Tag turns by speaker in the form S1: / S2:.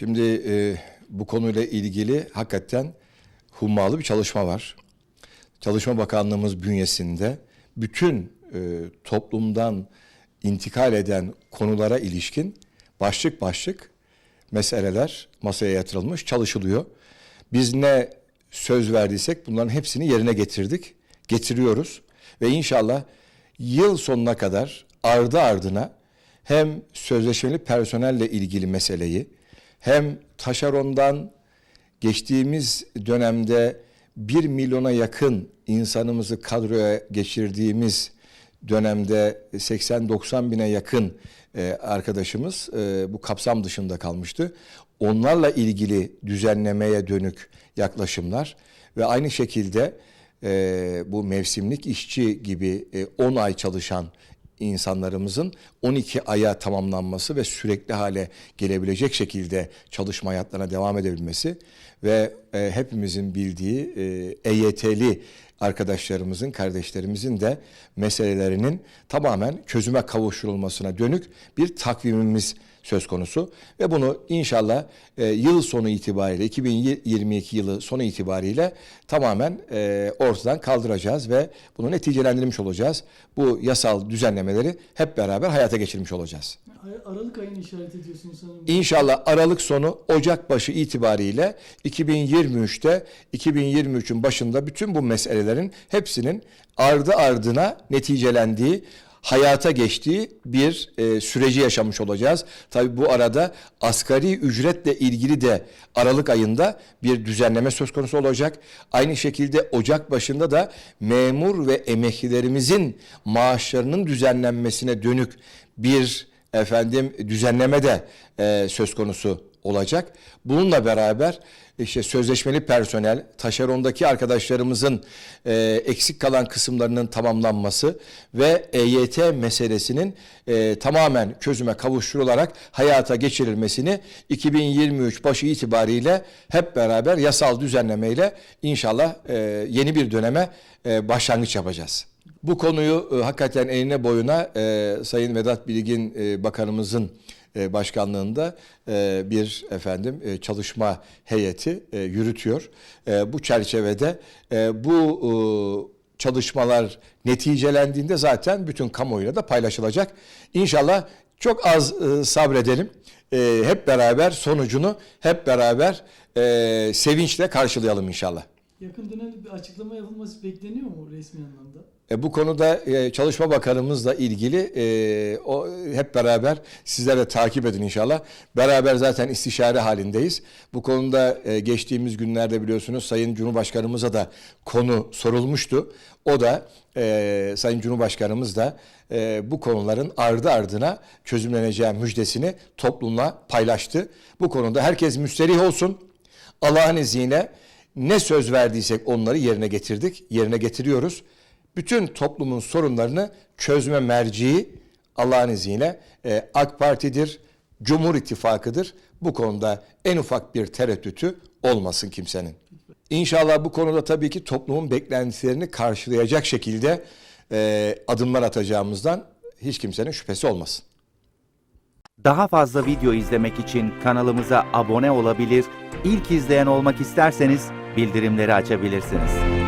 S1: Şimdi e, bu konuyla ilgili hakikaten hummalı bir çalışma var. Çalışma Bakanlığımız bünyesinde bütün e, toplumdan intikal eden konulara ilişkin başlık başlık meseleler masaya yatırılmış, çalışılıyor. Biz ne söz verdiysek bunların hepsini yerine getirdik, getiriyoruz ve inşallah yıl sonuna kadar ardı ardına hem sözleşmeli personelle ilgili meseleyi hem taşerondan geçtiğimiz dönemde 1 milyona yakın insanımızı kadroya geçirdiğimiz dönemde 80-90 bine yakın e, arkadaşımız e, bu kapsam dışında kalmıştı. Onlarla ilgili düzenlemeye dönük yaklaşımlar ve aynı şekilde e, bu mevsimlik işçi gibi e, 10 ay çalışan insanlarımızın 12 aya tamamlanması ve sürekli hale gelebilecek şekilde çalışma hayatlarına devam edebilmesi ve e, hepimizin bildiği e, EYT'li arkadaşlarımızın, kardeşlerimizin de meselelerinin tamamen çözüme kavuşturulmasına dönük bir takvimimiz söz konusu ve bunu inşallah e, yıl sonu itibariyle 2022 yılı sonu itibariyle tamamen e, ortadan kaldıracağız ve bunu neticelendirmiş olacağız. Bu yasal düzenlemeleri hep beraber hayata geçirmiş olacağız.
S2: Aralık ayını işaret ediyorsunuz sanırım.
S1: İnşallah Aralık sonu Ocak başı itibariyle 2023'te 2023'ün başında bütün bu meselelerin hepsinin ardı ardına neticelendiği hayata geçtiği bir e, süreci yaşamış olacağız. Tabii bu arada asgari ücretle ilgili de Aralık ayında bir düzenleme söz konusu olacak. Aynı şekilde Ocak başında da memur ve emeklilerimizin maaşlarının düzenlenmesine dönük bir efendim düzenleme de e, söz konusu olacak. Bununla beraber işte sözleşmeli personel, taşerondaki arkadaşlarımızın e, eksik kalan kısımlarının tamamlanması ve EYT meselesinin e, tamamen çözüme kavuşturularak hayata geçirilmesini 2023 başı itibariyle hep beraber yasal düzenlemeyle inşallah e, yeni bir döneme e, başlangıç yapacağız. Bu konuyu e, hakikaten eline boyuna e, Sayın Vedat Bilgin e, Bakanımızın başkanlığında e, bir efendim e, çalışma heyeti e, yürütüyor. E, bu çerçevede e, bu e, çalışmalar neticelendiğinde zaten bütün kamuoyuyla da paylaşılacak. İnşallah çok az e, sabredelim. E, hep beraber sonucunu hep beraber e, sevinçle karşılayalım inşallah.
S2: Yakın dönemde açıklama yapılması bekleniyor mu resmi anlamda?
S1: E, bu konuda e, Çalışma Bakanımızla ilgili e, o hep beraber sizler de takip edin inşallah. Beraber zaten istişare halindeyiz. Bu konuda e, geçtiğimiz günlerde biliyorsunuz Sayın Cumhurbaşkanımıza da konu sorulmuştu. O da e, Sayın Cumhurbaşkanımız da e, bu konuların ardı ardına çözümleneceği müjdesini toplumla paylaştı. Bu konuda herkes müsterih olsun. Allah'ın izniyle ne söz verdiysek onları yerine getirdik, yerine getiriyoruz. Bütün toplumun sorunlarını çözme merciği Allah'ın izniyle e, AK Parti'dir, Cumhur İttifakı'dır. Bu konuda en ufak bir tereddütü olmasın kimsenin. İnşallah bu konuda tabii ki toplumun beklentilerini karşılayacak şekilde e, adımlar atacağımızdan hiç kimsenin şüphesi olmasın.
S3: Daha fazla video izlemek için kanalımıza abone olabilir, ilk izleyen olmak isterseniz bildirimleri açabilirsiniz.